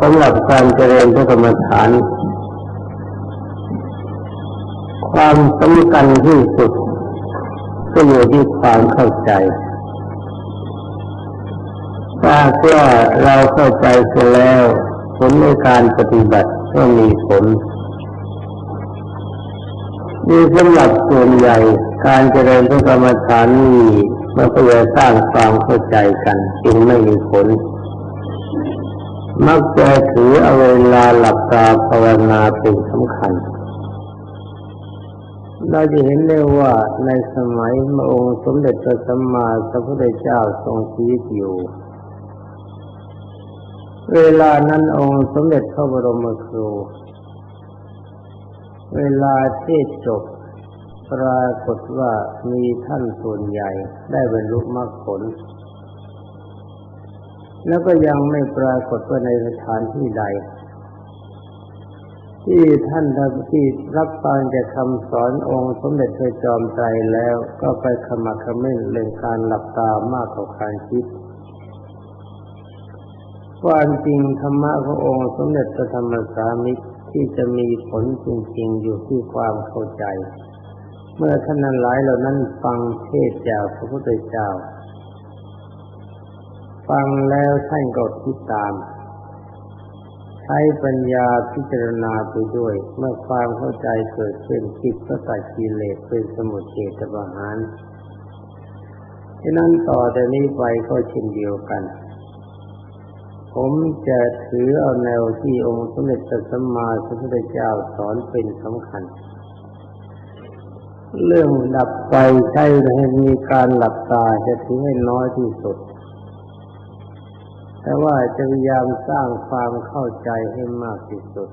สำหรับการเจริญพระกรรมฐาน ความสำคัญที่สุดก็อยู่ที่ความเข้าใจถ้าว่าเราเข้าใจเสียแล้วผลในการปฏิบัติก็มีผลนี่สำหรับส่วนใหญ่การเจริญพระกรรมฐานนี้มันก็จะสร้างความเข้าใจกันจึงไม่มีผล มักจะถือเอาเวลาหลับตาภาวนาเป็นสำคัญ เราจะเห็นได้ว่าในสมัยพระองค์สมเด็จพระสัมมาสัมพุทธเจ้าทรงชีวิตอยู่ เวลานั้นองค์สมเด็จพระบรมครู เวลาเทศจบปรากฏว่ามีท่านส่วนใหญ่ได้บรรลุมรรคผล แล้วก็ยังไม่ปรากฏว่าในสถานที่ใด ที่ท่านที่รับฟังจากคำสอนองค์สมเด็จพระจอมไตรแล้วก็ไปขมักขม้นเรื่องการหลับตามากกว่าการคิดความจริงธรรมะขององค์สมเด็จพระธรรมสามิตรที่จะมีผลจริงๆอยู่ที่ความเข้าใจ เมื่อท่านหลายเหล่านั้นฟังเทศจากพระพุทธเจ้า ฟังแล้วท่านก็คิดตาม ใช้ปัญญาพิจารณาไปด้วย เมื่อความเข้าใจเกิดขึ้นจิตก็ตัดกิเลสเป็นสมุทเฉทประหารฉะนั้นต่อแต่นี้ไปก็เช่นเดียวกัน ผมจะถือเอาแนวที่องค์สมเด็จพระสัมมาสัมพุทธเจ้าสอนเป็นสำคัญ เรื่องดับไฟใช่ให้มีการหลับตาจะถือให้น้อยที่สุด แต่ว่าจะพยายามสร้างความเข้าใจให้มากที่สุด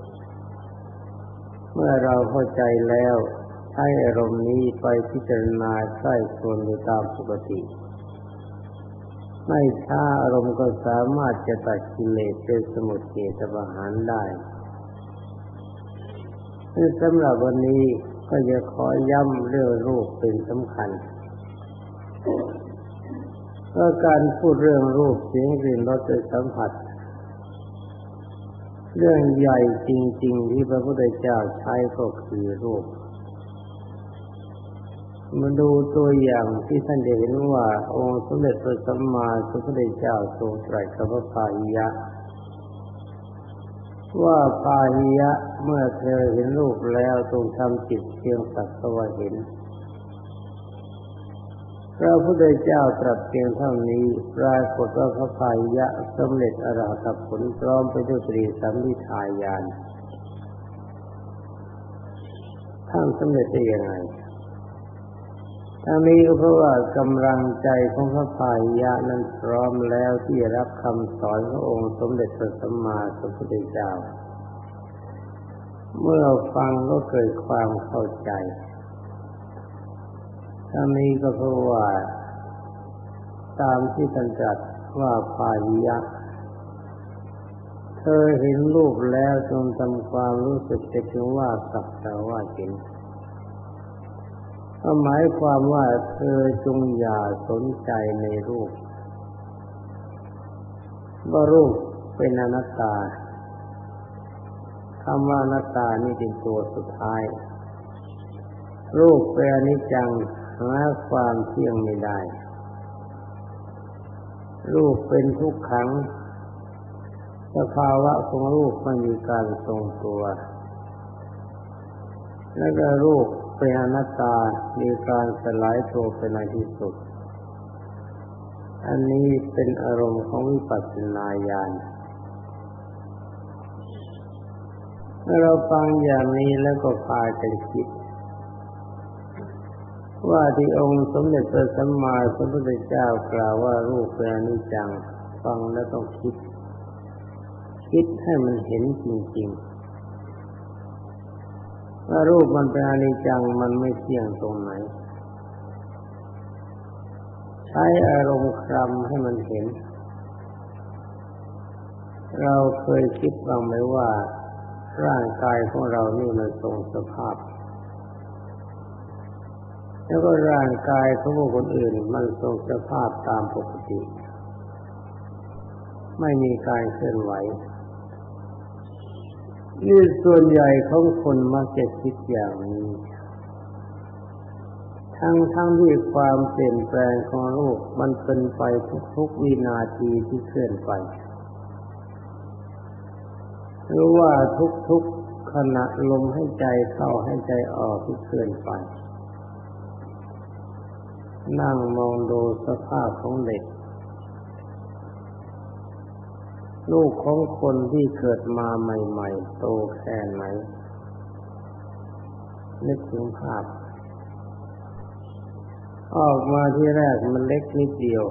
เมื่อเราเข้าใจแล้วใช้อารมณ์นี้ไปพิจารณาใช้ควรโดยตามปกติ ไม่ช้าอารมณ์ก็สามารถจะตัดกิเลสเป็นสมุทเฉทประหารได้สำหรับวันนี้ก็จะขอย้ำเรื่องรูปเป็นสำคัญ เพราการพูดเรื่องรูปเสียงกลิ่นรสสัมผัส เรื่องใหญ่จริง ๆ ที่พระพุทธเจ้าใช้ก็คือรูป มาดูตัวอย่างที่ท่านจะเห็นว่าองค์สมเด็จพระสัมมาสัมพุทธเจ้าทรงตรัสกับพระพาหิยะ ว่าพาหิยะเมื่อเธอเห็นรูปแล้วจงทำจิตเพียงสักตะวันเห็น พระพุทธเจ้าตรัสเพียงเท่านี้ปรากฏว่าพระพายะสำเร็จอรหัตผลพร้อมไปด้วยตรีสัมมิทายานท่านสำเร็จได้ยังไงทั้งนี้ก็เพราะว่ากำลังใจของพระพายยะนั้นพร้อมแล้วที่จะรับคำสอนขององค์สมเด็จพระสัมมาสัมพุทธเจ้า เมื่อฟังก็เกิดความเข้าใจ ทั้งนี้ก็เพราะว่า ตามที่ท่านตรัสว่าพายยะ เธอเห็นรูปแล้วจงทำความรู้สึกจะถึงว่าสักแต่ว่าเห็นก็หมายความว่าเธอจงอย่าสนใจในรูป ว่ารูปเป็นอนัตตาคำว่าอนัตตานี่เป็นตัวสุดท้าย รูปเป็นอนิจจัง หาความเที่ยงไม่ได้ รูปเป็นทุกขัง สภาวะของรูปมันมีการทรงตัว และก็รูปเป็นอนัตตา มีการสลายตัวไปในที่สุด อันนี้เป็นอารมณ์ของวิปัสสนาญาณเมื่อเราฟังอย่างนี้แล้วก็พากันคิด ว่าที่องค์สมเด็จพระสัมมาสัมพุทธเจ้ากล่าวว่ารูปเป็นอนิจจังฟังแล้วต้องคิด คิดให้มันเห็นจริงๆว่ารูปมันเป็นอนิจจังมันไม่เที่ยงตรงไหน ใช้อารมณ์ครำให้มันเห็น เราเคยคิดบ้างไหมว่าร่างกายของเรานี่มันทรงสภาพ แล้วก็ร่างกายของคนอื่นมันทรงสภาพตามปกติ ไม่มีการเคลื่อนไหวนี่ส่วนใหญ่ของคนมักจะคิดอย่างนี้ ทั้งทั้งที่ความเปลี่ยนแปลงของโลกมันเป็นไปทุกๆวินาทีที่เคลื่อนไป หรือว่าทุกๆขณะลมให้ใจเข้าให้ใจออกที่เคลื่อนไป นั่งมองดูสภาพของเด็ก ลูกของคนที่เกิดมาใหม่ๆ โตแค่ไหน นึกถึงภาพ ออกมาที่แรกมันเล็กนิดเดียว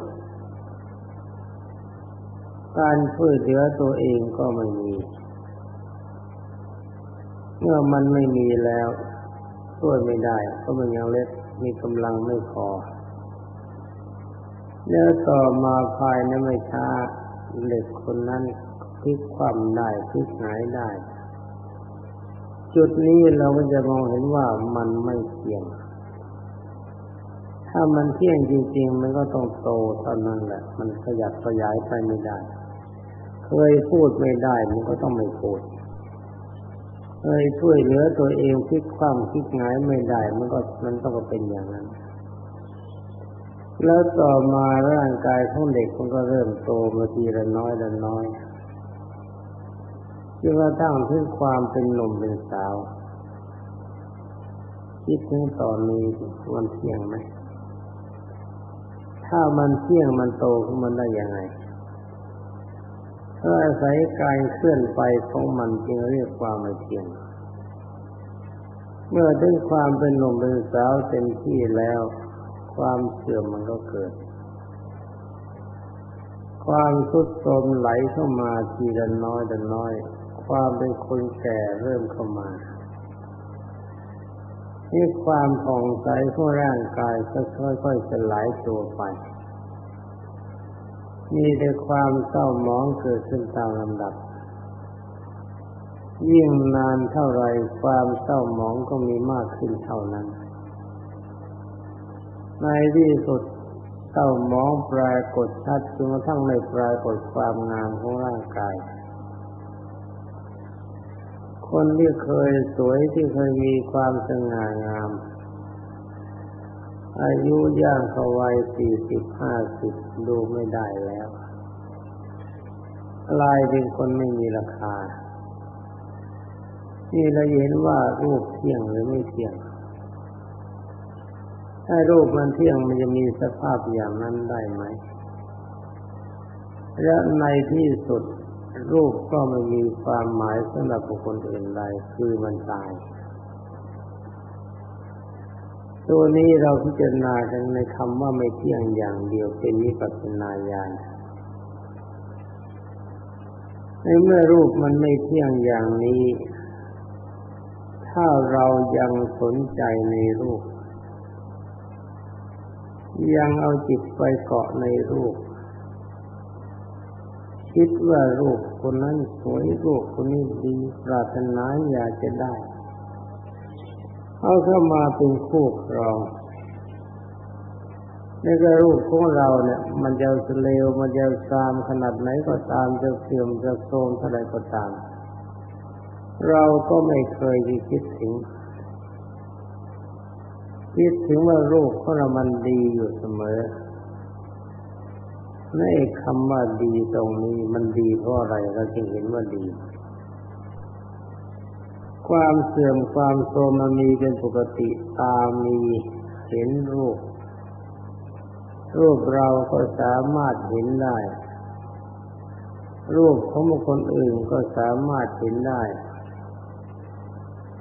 การช่วยเหลือตัวเองก็ไม่มี เมื่อมันไม่มีแล้ว ช่วยไม่ได้เพราะมันยังเล็กมีกำลังไม่พอ แล้วต่อมาภายในไม่ช้าเด็กคนนั้นพลิกความได้พลิกหายได้ จุดนี้เราก็จะมองเห็นว่ามันไม่เที่ยง ถ้ามันเที่ยงจริง ๆ มันก็ต้องโตเท่านั้นแหละ มันขยับขยายไปไม่ได้ เคยพูดไม่ได้ มันก็ต้องไม่พูดเคยช่วยเหลือตัวเองพลิกความพลิกหงายไม่ได้ มันก็มันต้องเป็นอย่างนั้น แล้วต่อมาร่างกายของเด็กมันก็เริ่มโตมาทีละน้อยละน้อยจนกระทั่งถึงความเป็นหนุ่มเป็นสาว คิดถึงตอนนี้มันเที่ยงไหมถ้ามันเที่ยงมันโตขึ้นมันได้ยังไงถ้าอาศัยการเคลื่อนไปของมันจึงเรียกความไม่เที่ยง เมื่อถึงความเป็นหนุ่มเป็นสาวเต็มที่แล้ว ความเสื่อมมันก็เกิด ความทุดโทรมไหลเข้ามาทีละน้อยละน้อย ความเป็นคนแก่เริ่มเข้ามานี่ความผ่องใสของร่างกายก็ค่อยๆสลายตัวไป มีแต่ความเศร้าหมองเกิดขึ้นตามลำดับ ยิ่งนานเท่าไรความเศร้าหมองก็มีมากขึ้นเท่านั้น ในที่สุดเต้ามองปรากฏชัดจนกระทั่งไม่ปรากฏความงามของร่างกาย คนที่เคยสวยที่เคยมีความสง่างาม อายุย่างเข้าวัยสี่สิบห้าสิบดูไม่ได้แล้วลายเป็นคนไม่มีราคา นี่เราเห็นว่ารูปเที่ยงหรือไม่เที่ยง ถ้ารูปมันเที่ยงมันจะมีสภาพอย่างนั้นได้ไหม และในที่สุดรูปก็ไม่มีความหมายสำหรับบุคคลอื่นใดคือมันตาย ตัวนี้เราพิจารณากันในคำว่าไม่เที่ยงอย่างเดียวเป็นนิพพานาญาณในเมื่อรูปมันไม่เที่ยงอย่างนี้ ถ้าเรายังสนใจในรูป ยังเอาจิตไปเกาะในรูป คิดว่ารูปคนนั้นสวยรูปคนนี้ดีปรารถนาอยากจะได้ เอาเข้ามาเป็นคู่ครองนี่ก็รูปของเราเนี่ย มันจะเลวมันจะตามขนาดไหนก็ตามจะเสื่อมจะโทรมเท่าไรก็ตาม เราก็ไม่เคยคิดถึง คิดถึงว่ารูปของเรามันดีอยู่เสมอในคำว่าดีตรงนี้มันดีเพราะอะไรเราจึงเห็นว่าดี ความเสื่อมความโทรมมันมีเป็นปกติตามีเห็นรูป รูปเราก็สามารถเห็นได้ รูปของบุคคลอื่นก็สามารถเห็นได้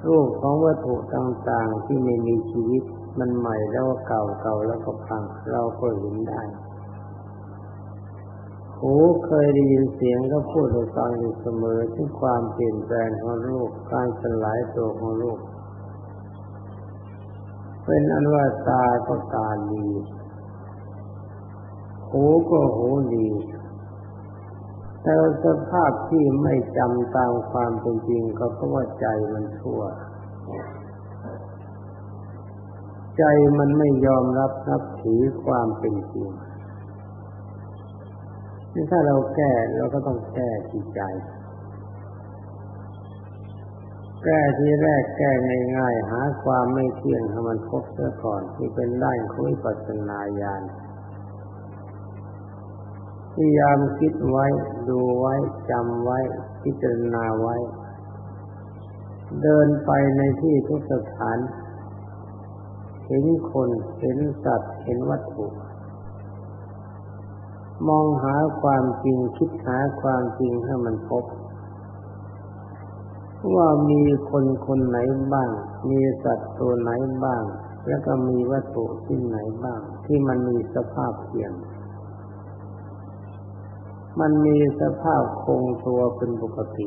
รูปของวัตถุต่างๆที่ไม่มีชีวิต มันใหม่แล้วก็เก่าเก่าแล้วก็พัง เราก็เห็นได้หูเคยได้ยินเสียงก็พูดให้ฟังอยู่เสมอถึงความเปลี่ยนแปลงของโลกการสลายตัวของโลกเป็นอันว่าตาก็ตาดีหูก็หูดีแต่สภาพที่ไม่จำตามความเป็นจริงก็เพราะว่าใจมันชั่ว ใจมันไม่ยอมรับนับถือความเป็นจริงถ้าเราแก้เราก็ต้องแก้ที่ใจ แก้ที่แรกแก้ง่ายๆหาความไม่เที่ยงให้มันพบเสียก่อนที่เป็นด้านคุยปัสนาญาณพยายามคิดไว้ ดูไว้จำไว้ พิจารณาไว้ เดินไปในที่ทุกสถาน เห็นคนเห็นสัตว์เห็นวัตถุ มองหาความจริงคิดหาความจริงให้มันพบ ว่ามีคนคนไหนบ้าง มีสัตว์ตัวไหนบ้าง แล้วก็มีวัตถุที่ไหนบ้าง ที่มันมีสภาพเพียงมันมีสภาพคงตัวเป็นปกติ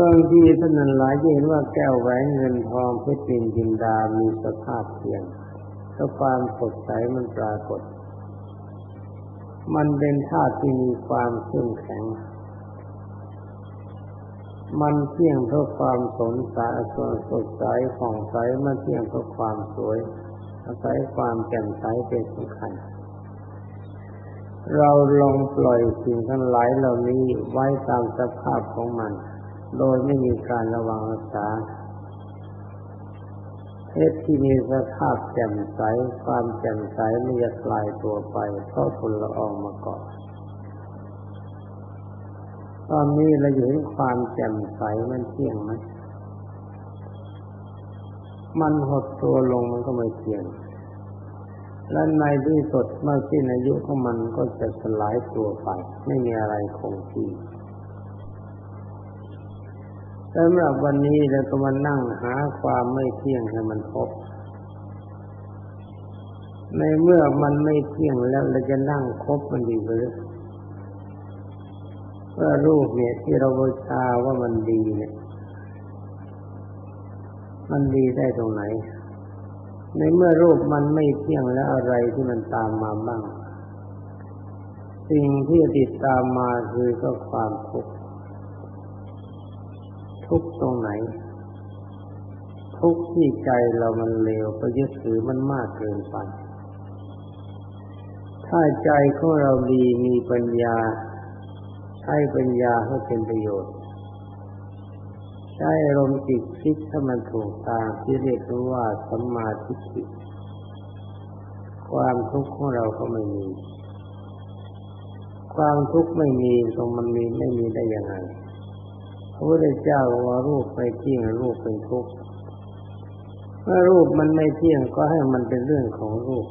บางทีท่านนั้นหลายจะเห็นว่าแก้วแหวนเงินทองเพชรนินจินดามีสภาพเพียงแล้วความสดใสมันปรากฏ มันเป็นธาตุที่มีความเข้มแข็ง มันเที่ยงเพราะความสนสาส่วนสดใสผ่องใสมันเที่ยงเพราะความสวย อาศัยความแจ่มใสเป็นสำคัญเราลองปล่อยสิ่งทั้งหลายเหล่านี้ไว้ตามสภาพของมัน โดยไม่มีการระวังรักษาเพศที่มีสภาพแจ่มใส ความแจ่มใสไม่จะกลายตัวไป เพราะฝุ่นละอองมาเกาะตอนนี้เราเห็นความแจ่มใสมันเที่ยงไหมมันหดตัวลงมันก็ไม่เที่ยง และในที่สุดเมื่อสิ้นอายุของมันก็จะสลายตัวไป ไม่มีอะไรคงที่ สำหรับวันนี้เราก็มานั่งหาความไม่เที่ยงให้มันพบ ในเมื่อมันไม่เที่ยงแล้วเราจะนั่งคบมันดีหรือเพื่อรูปเนี่ยที่เราบูชาว่ามันดีเนี่ย มันดีได้ตรงไหน ในเมื่อรูปมันไม่เที่ยงแล้วอะไรที่มันตามมาบ้าง สิ่งที่ติดตามมาคือก็ความทุกข์ ทุกตรงไหน ทุกที่ใจเรามันเลวไปยึดถือมันมากเกินไป ถ้าใจของเราดีมีปัญญา ใช้ปัญญาให้เป็นประโยชน์ ใช้อารมณ์จิตคิดถ้ามันถูกทางที่เรียกว่าสัมมาทิฏฐิความทุกข์ของเราก็ไม่มี ความทุกข์ไม่มีตรงมันมีไม่มีได้ยังไง พระพุทธเจ้าว่ารูปไม่เที่ยงรูปเป็นทุกข์เมื่อรูปมันไม่เที่ยงก็ให้มันเป็นเรื่องของรูป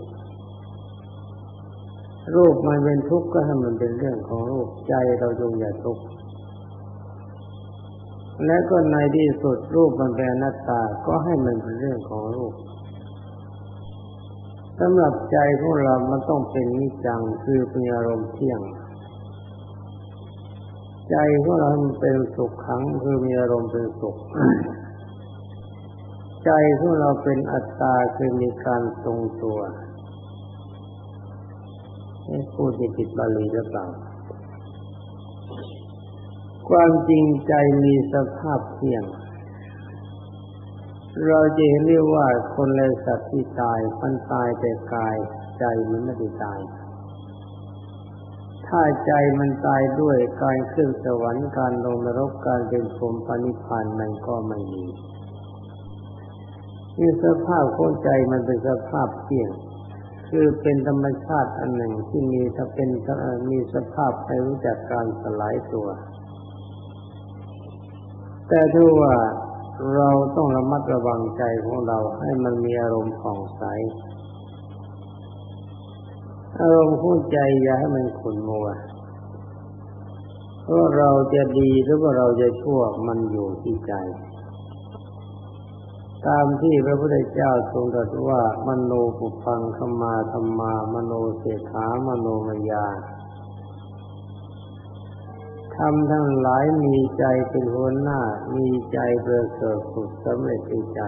รูปมันเป็นทุกข์ก็ให้มันเป็นเรื่องของรูปใจเราจงอย่าทุกข์และก็ในที่สุดรูปมันเป็นนัตตาก็ให้มันเป็นเรื่องของรูปสำหรับใจของเรามันต้องเป็นนิจังคือเป็นอารมณ์เที่ยง ใจของเราเป็นสุขขังคือมีอารมณ์เป็นสุข ใจของเราเป็นอัตตาคือมีการทรงตัวให้พูดจะผิดบาลีหรือเปล่าความจริงใจมีสภาพเที่ยง เราจะเห็นเรียกว่าคนและสัตว์ที่ตายมันตายแต่กาย ใจมันไม่ได้ตาย ถ้าใจมันตายด้วยการขึ้นสวรรค์การลงนรกการเป็นพรหมปณิพานมันก็ไม่มีมีสภาพของใจมันเป็นสภาพเที่ยง คือเป็นธรรมชาติอันหนึ่งที่มีถ้าเป็นมีสภาพให้รู้จักการสลายตัว แต่ถ้าว่าเราต้องระมัดระวังใจของเราให้มันมีอารมณ์ผ่องใส อารมณ์ของใจอย่าให้มันขุ่นมัวเพราะเราจะดีหรือว่าเราจะชั่วมันอยู่ที่ใจ ตามที่พระพุทธเจ้าทรงตรัสว่ามโนปุพังขมาธรรมามโนเสขามโนมยาทำทั้งหลายมีใจเป็นหัวหน้า มีใจเบิกเสดสุดสำเร็จในใจ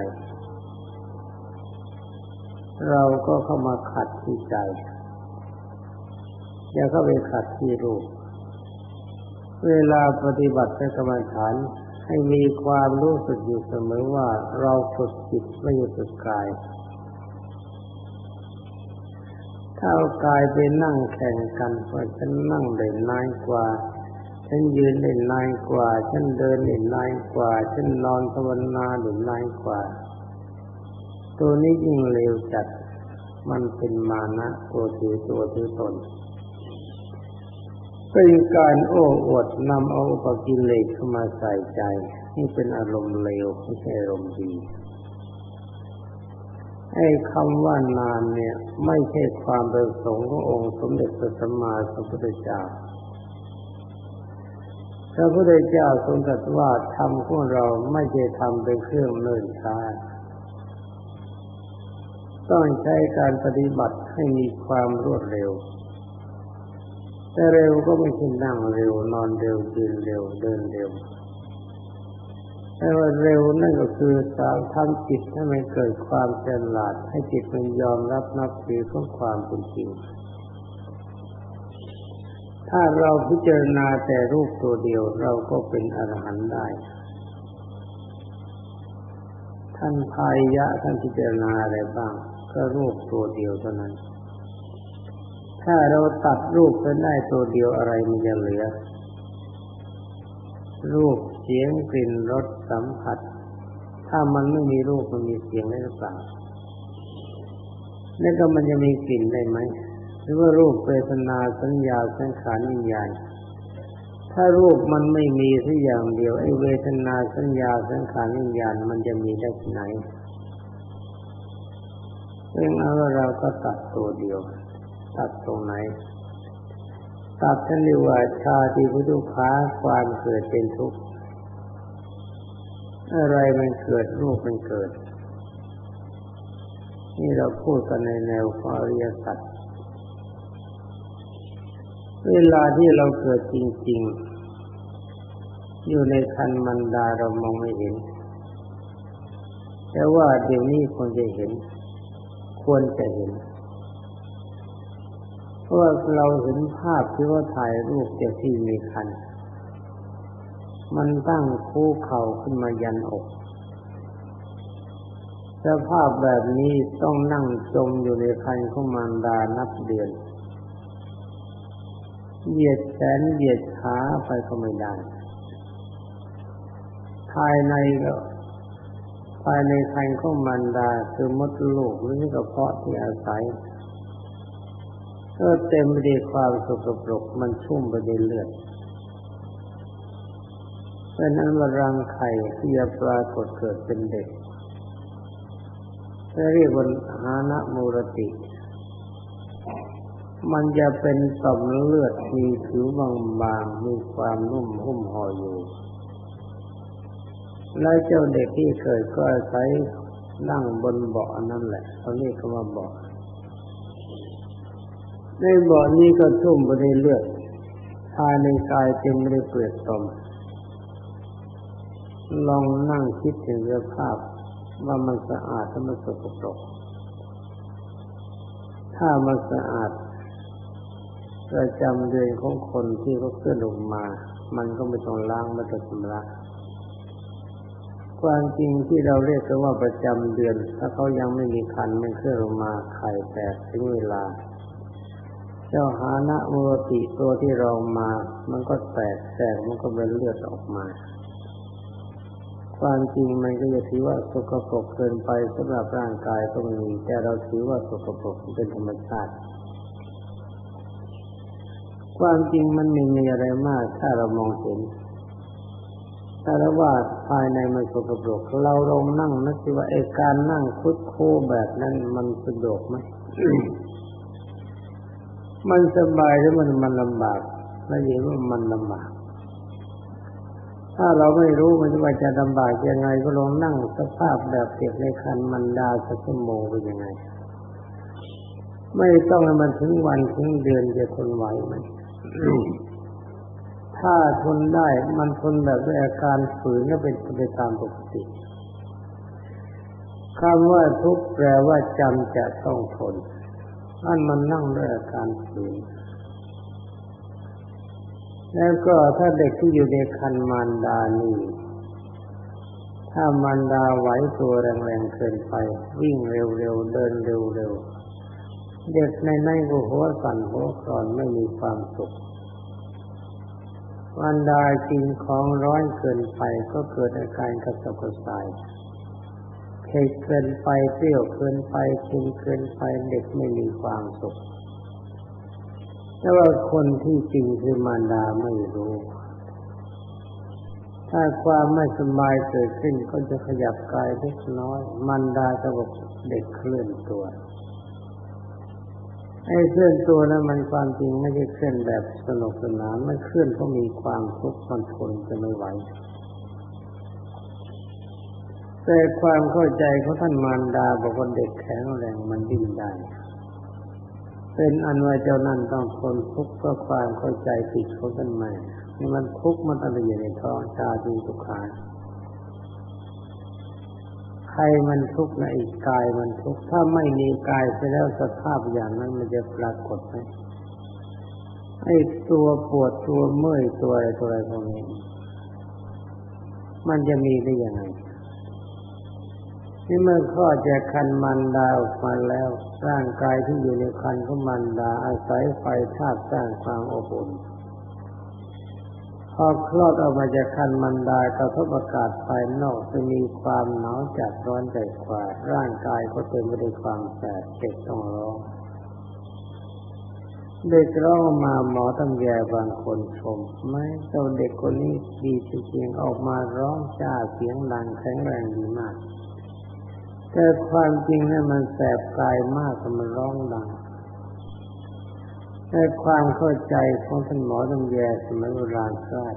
เราก็เข้ามาขัดที่ใจ อย่าเข้าไปขัดที่รูป เวลาปฏิบัติในกรรมฐานให้มีความรู้สึกอยู่เสมอว่าเราฝึกจิตไม่ใช่ฝึกกาย ถ้าเอากายไปนั่งแข่งกันว่าฉันนั่งได้นานกว่า ฉันยืนได้นานกว่า ฉันเดินได้นานกว่า ฉันนอนภาวนาได้นานกว่า ตัวนี้ยิ่งเร็วจัด มันเป็นมานะตัวถือตัวถือตน เป็นการโอ้อวดนำเอาอุปกิเลสเข้ามาใส่ใจ นี่เป็นอารมณ์เลวไม่ใช่อารมณ์ดีไอ้คำว่านานเนี่ย ไม่ใช่ความประสงค์ขององค์สมเด็จพระสัมมาสัมพุทธเจ้าพระพุทธเจ้าทรงตรัสว่าทำของเราไม่ใช่ทำเป็นเครื่องเนิ่นช้าต้องใช้การปฏิบัติให้มีความรวดเร็ว แต่เร็วก็ไม่ใช่นั่งเร็วนอนเร็วยืนเร็วเดินเร็วแต่ว่าเร็วนั่นก็คือสาวทำจิตให้มันเกิดความฉลาด ให้จิตมันยอมรับนับถือของความเป็นจริง ถ้าเราพิจารณาแต่รูปตัวเดียวเราก็เป็นอรหันต์ได้ ท่านพายะท่านพิจารณาอะไรบ้าง ก็รูปตัวเดียวเท่านั้น ถ้าเราตัดรูปไปได้ตัวเดียวอะไรมันจะเหลือ รูปเสียงกลิ่นรสสัมผัส ถ้ามันไม่มีรูปมันมีเสียงได้หรือเปล่าแล้วก็มันจะมีกลิ่นได้ไหมหรือว่ารูปเวทนาสัญญาสังขารวิญญาณถ้ารูปมันไม่มีสักอย่างเดียวไอ้เวทนาสัญญาสังขารวิญญาณมันจะมีได้ที่ไหนเรื่องเอาเราก็ตัดตัวเดียว ตัดตรงไหน ตัดท่านเรียกว่าชาติพุทุขาความเกิดเป็นทุกข์ อะไรมันเกิดรูปมันเกิด นี่เราพูดกันในแนวของอริยสัจเวลาที่เราเกิดจริง ๆ อยู่ในคันมันดาเรามองไม่เห็น แต่ว่าเดี๋ยวนี้ควรจะเห็น ควรจะเห็น เพราะว่าเราเห็นภาพที่ว่าถ่ายรูปเจ้าที่มีคัน มันตั้งคู่เข่าขึ้นมายันอกสภาพแบบนี้ต้องนั่งจมอยู่ในคันของมารดานับเดือน เหยียดแขนเหยียดขาไปก็ไม่ได้ ภายในก็ภายในคันของมารดาคือมดลูกหรือกระเพาะที่อาศัย ก็เต็มไปด้วยความสกปรกมันชุ่มไปด้วยเลือดเป็นอันว่ารังไข่ที่จะปรากฏเกิดเป็นเด็กเรียกว่าหานะมูรติ มันจะเป็นต่อมเลือดมีผิวบางๆมีความนุ่มหุ้มห่ออยู่ และเจ้าเด็กที่เกิดก็อาศัยนั่งบนเบาะนั่นแหละเขาเรียกว่าเบาะ ในบาะนี้ก็ชุ่มไปด้วยเลือดภายในกายเต็มไปด้วยเปลือกตมลองนั่งคิดถึงสภาพว่ามันสะอาดถ้ามันสกปรกถ้ามันสะอาดประจำเดือนของคนที่เขาเคลื่อนลงมา มันก็ไม่ต้องล้างไม่ต้องชำระความจริงที่เราเรียกกันว่าประจำเดือน ถ้าเขายังไม่มีคันมันเคลื่อนลงมาไข่แตกถึงเวลา จ้าหานะมุติตัวที่เรามา มันก็แตกแตกมันก็เป็นเลือดออกมา ความจริงมันก็จะถือว่าสกปรกเกินไปสำหรับร่างกายก็มีแต่เราถือว่าสกปรกเป็นธรรมชาติ ความจริงมันไม่มีอะไรมาก ถ้าเรามองเห็นถ้าเราว่าภายในมันสกปรกเราลองนั่งนึกว่าไอ้การนั่งคุดโคแบบนั้นมันสะดวกไหม มันสบายหรือมันมันลำบากแล้วยิ่งว่ามันลำบากถ้าเราไม่รู้มันว่าจะลำบากยังไงก็ลองนั่งสภาพแบบเก็บในคันมันดาสักชั่วโมงเป็นยังไง ไม่ต้องให้มันถึงวันถึงเดือนจะทนไหวไหมถ้าทนได้มันทนแบบด้วยอาการฝืนก็เป็นไปตามปกติคำว่าทุกข์แปลว่าจำจะต้องทน อันมันนั่งด้วยอาการฝืนแล้วก็ถ้าเด็กที่อยู่ในคันมารดานี่ถ้ามารดาไหวตัวแรงๆเกินไป วิ่งเร็วๆเดินเร็วๆเด็กในในหัวสั่นหัวคลอนไม่มีความสุขวันดากินของร้อนเกินไปก็เกิดอาการกระสับกระส่าย เผ็ดเกินไปเปรี้ยวเกินไปเค็มเกินไปเด็กไม่มีความสุขแต่ว่าคนที่จริงคือมารดาไม่รู้ ถ้าความไม่สบายเกิดขึ้นก็จะขยับกายเล็กน้อยมารดาจะบอกเด็กเคลื่อนตัวไอ้เคลื่อนตัวนั้นมันความจริงไม่ใช่เคลื่อนแบบสนุกสนานไม่เคลื่อนเพราะมีความทุกข์มันทนจะไม่ไหว แต่ความเข้าใจของท่านมารดาบอกว่าเด็กแข็งแรงมันดิ้นได้เป็นอันว่าเจ้านั่นต้องทนทุกข์เพราะความเข้าใจผิดของท่านแม่นี่มันทุกข์มันอะไรอยู่ในท้องชาดีทุกขาใครมันทุกข์นะอีกกายมันทุกข์ถ้าไม่มีกายเสียแล้วสภาพอย่างนั้นมันจะปรากฏไหมไอ้ตัวปวดตัวเมื่อยตัวอะไรตัวอะไรพวกนี้มันจะมีได้ยังไง ที่เมื่อข้อจะคันมันดาออกมาแล้ว ร่างกายที่อยู่ในคันของมันดาอาศัยไฟธาตุสร้างความอบอุ่นพอคลอดออกมาจากคันมันดากระทบอากาศภายนอกจะมีความหนาวจัดร้อนใจกว่า ร่างกายก็เต็มไปด้วยความแสบเจ็บต้องร้องเด็กร้องมาหมอตำแยบางคนชมไม่เจ้าเด็กคนนี้ดีจริงๆออกมาร้องจ้าเสียงดังแข็งแรงดีมาก แต่ความจริงนั้นมันแสบกายมากมันร้องดังในความเข้าใจของท่านหมอตำแยสมัยโบราณทราบ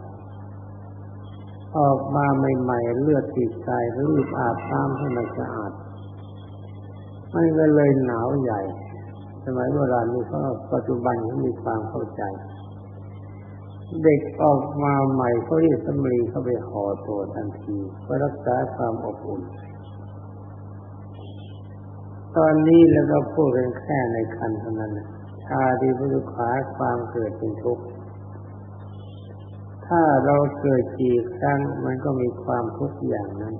ออกมาใหม่ๆเลือดติดใจรีบอาบน้ำให้มันสะอาดมันก็เลยหนาวใหญ่ สมัยโบราณนี้เขาปัจจุบันเขามีความเข้าใจ เด็กออกมาใหม่เขาเรียกสมรีเข้าไปห่อตัวทันทีเพื่อรักษาความอบอุ่น ตอนนี้แล้วก็พูดกันแค่ในคันเท่านั้นชาดีพุทุขาความเกิดเป็นทุกข์ถ้าเราเกิดกี่ครั้งมันก็มีความทุกข์อย่างนั้น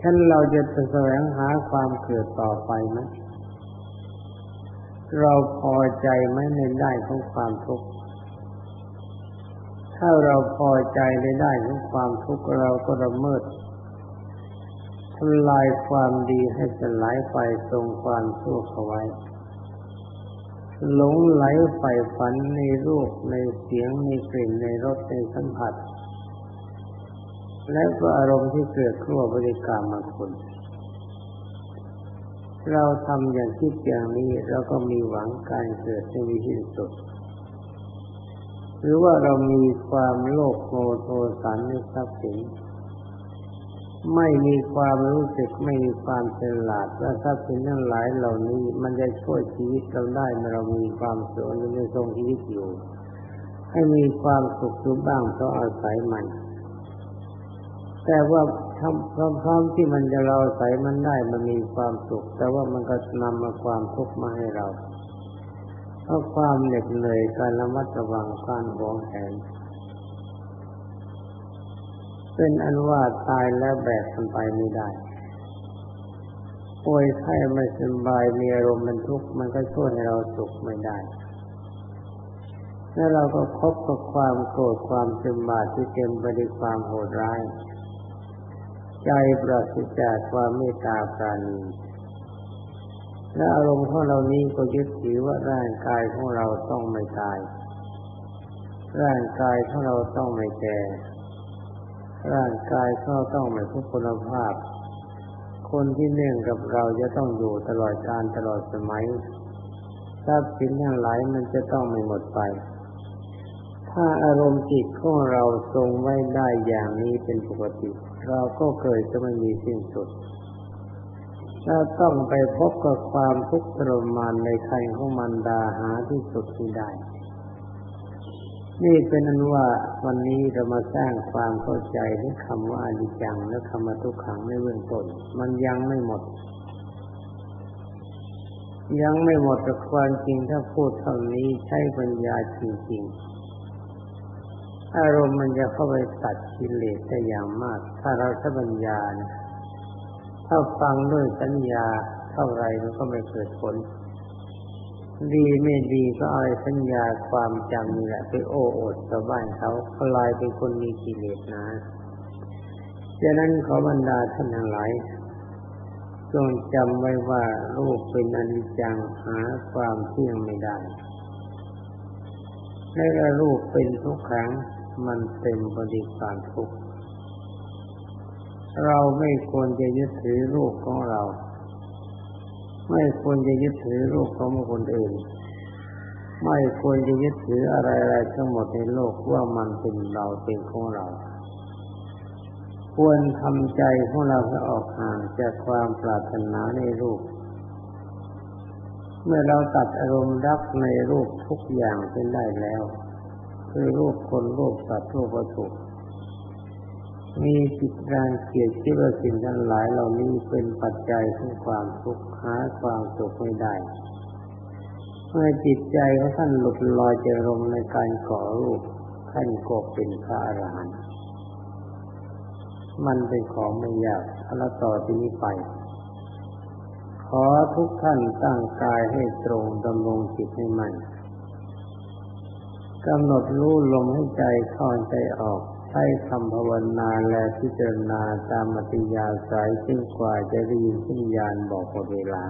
ท่านเราจะแสวงหาความเกิดต่อไปไหมเราพอใจไหมในได้ของความทุกข์ถ้าเราพอใจในได้ของความทุกข์เราก็ละเมิด ทำลายความดีให้สลายไปทรงความชั่วเอาไว้ หลงไหลใฝ่ฝันในรูปในเสียงในกลิ่นในรสในสัมผัส และก็อารมณ์ที่เกิดขึ้นบริกรรมมาคุณ เราทำอย่างที่อย่างนี้เราก็มีหวังการเกิดที่มีที่สุดหรือว่าเรามีความโลภโมโทสันในทรัพย์สิน ไม่มีความรู้สึกไม่มีความฉลาดและทรัพย์สินทั้งหลายเหล่านี้ มันจะช่วยชีวิตเราได้เมื่อเรามีความสุขในทรงชีวิตอยู่ ให้มีความสุขอยู่บ้างเพราะอาศัยมัน แต่ว่าทำพร้อมๆที่มันจะเราอาศัยมันได้มันมีความสุข แต่ว่ามันก็นำมาความทุกข์มาให้เราเพราะความเหน็ดเหนื่อยการระมัดระวังการหวงแหน เป็นอันว่าตายแล้วแบกมันไปไม่ได้ป่วยไข้ไม่สบายมีอารมณ์มันทุกข์มันก็ช่วยให้เราสุขไม่ได้ แล้วเราก็คบกับความโกรธความซึมบาดที่เต็มไปด้วยความโหดร้าย ใจปราศจากความเมตตาปราณีและอารมณ์ของเรานี้ก็ยึดถือว่าร่างกายของเราต้องไม่ตาย ร่างกายของเราต้องไม่แก่ ร่างกายก็ต้องไม่ทุกคุณภาพ คนที่เนื่องกับเราจะต้องอยู่ตลอดการตลอดสมัยทรัพย์สินทั้งหลายมันจะต้องไม่หมดไป ถ้าอารมณ์จิตของเราทรงไว้ได้อย่างนี้เป็นปกติ เราก็เกิดจะไม่มีสิ้นสุด ถ้าต้องไปพบกับความทุกข์ทรมานในใครของมันดาหาที่สุดที่ได้ นี่เป็นอันว่าวันนี้เรามาสร้างความเข้าใจในคำว่าอนิจจังและคำว่าทุกขังในเบื้องต้น มันยังไม่หมด ยังไม่หมดแต่ความจริงถ้าพูดเท่านี้ใช้ปัญญาจริงๆ อารมณ์มันจะเข้าไปตัดกิเลสได้อย่างมาก ถ้าเราใช้ปัญญานะถ้าฟังด้วยสัญญาเท่าไรมันก็ไม่เกิดผล ดีไม่ดีก็เอาสัญญาความจำนี่แหละไปโอ้อดชาวบ้านเขากลายเป็นคนมีกิเลสนะดังนั้นขอบรรดาท่านทั้งหลายจงจำไว้ว่ารูปเป็นอนิจจังหาความเที่ยงไม่ได้และรูปเป็นทุกขังมันเต็มบริการทุกข์เราไม่ควรจะยึดถือรูปของเรา ไม่ควรจะยึดถือรูปของคนอื่น ไม่ควรจะยึดถืออะไรๆทั้งหมดในโลกว่ามันเป็นเราเป็นของเรา ควรทำใจของเราให้ออกห่างจากความปรารถนาในรูป เมื่อเราตัดอารมณ์รักในรูปทุกอย่างเป็นได้แล้ว คือรูปคนรูปสัตว์รูปวัตถุ มีจิตรังเกียจคิดว่าสิ่งทั้งหลายเหล่านี้เป็นปัจจัยของความทุกข์หาความสุขไม่ได้เมื่อจิตใจของท่านหลุดลอยจะลงในการก่อรูปท่านก็เป็นพระอรหันต์มันเป็นของไม่ยากแล้วต่อที่นี้ไป ขอทุกท่านตั้งกายให้ตรงดำรงจิตให้มันกำหนดรู้ลมให้ใจเข้าใจออก ช้คำภาวนาและพิจารณาตามมติยาสายจึงกว่าจะได้ยินสัญญาณบอกเวลา